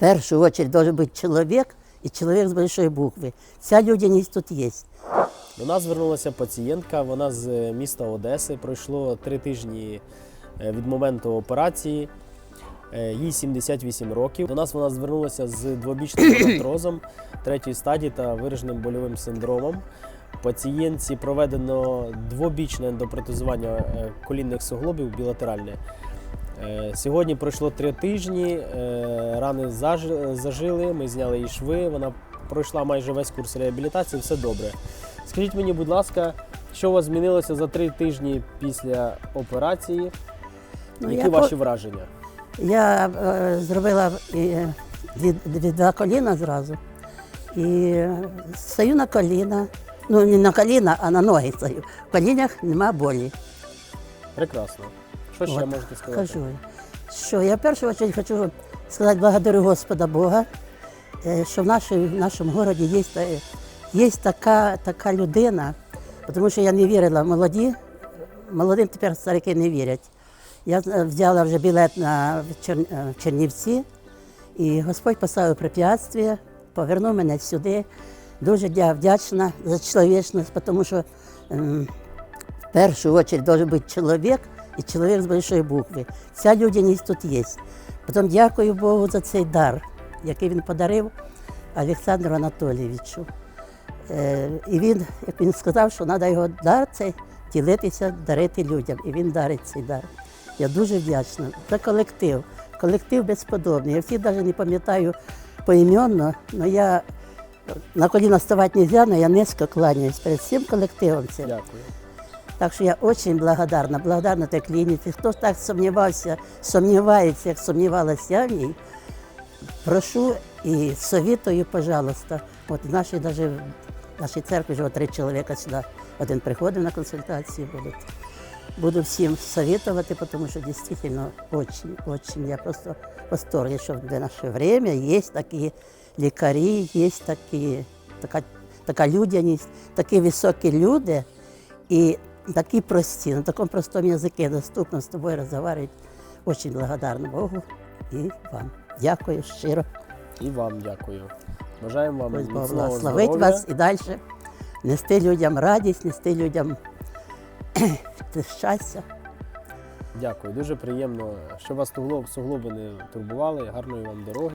першу чергу должен бути чоловік і чоловік з большої букви. Ця людяність тут є. До нас звернулася пацієнтка, вона з е, міста Одеси. Пройшло три тижні е, від моменту операції. Е, Їй 78 років. До нас вона звернулася з двобічним артрозом третьої стадії та вираженим больовим синдромом. Пацієнтці проведено двобічне ендопротезування колінних суглобів білатеральне. Е, Сьогодні пройшло три тижні, е, рани зажили, ми зняли їй шви, вона пройшла майже весь курс реабілітації, все добре. Скажіть мені, будь ласка, що у вас змінилося за три тижні після операції? Ну, Які я по- ваші враження? Я е, зробила е, дві, дві, два коліна зразу. І стою на коліна. Ну, не на коліна, а на ноги стою. В колінах нема болі. Прекрасно. Що ще можете сказати? Кажу, що я в першу чергу хочу сказати благодарю Господа Бога, е, що в, нашій, в нашому місті є, є така, така людина, тому що я не вірила молоді, молодим тепер старики не вірять. Я е, взяла вже білет на е, Чернівці, і Господь поставив препятствие, повернув мене сюди. Дуже я вдячна за чоловічність, тому що ем, в першу чергу должен бути чоловік і чоловік з великої букви. Ця людяність тут є. Потім дякую Богу за цей дар, який він подарив Олександру Анатолійовичу. Е, і він, як він сказав, що треба його дар цей ділитися, дарити людям. І він дарить цей дар. Я дуже вдячна. Це колектив. Колектив безподобний. Я всіх навіть не пам'ятаю поіменно, але я на коліна ставати не можна, але я низько кланяюсь перед всім колективом. Дякую. Так що я дуже благодарна, благодарна тій клініці. Хто так сумнівався, сумнівається, як сумнівалася я в ній, прошу і совітую, пожалуйста. От в нашій, даже, в нашій церкві живе три чоловіка сюди. Один приходив на консультації, будуть. Буду всім советувати, тому що дійсно очень, очень. Я просто в восторге, що в наше время є такі лікарі, є такі, така, така людяність, такі високі люди і такі прості, на такому простому язикі доступно з тобою розмовляти. Очень благодарна Богу і вам. Дякую щиро. І вам дякую. Бажаємо вам міцного благословить вас і далі нести людям радість, нести людям щастя. Дякую. Дуже приємно, що вас суглоби не турбували. Гарної вам дороги.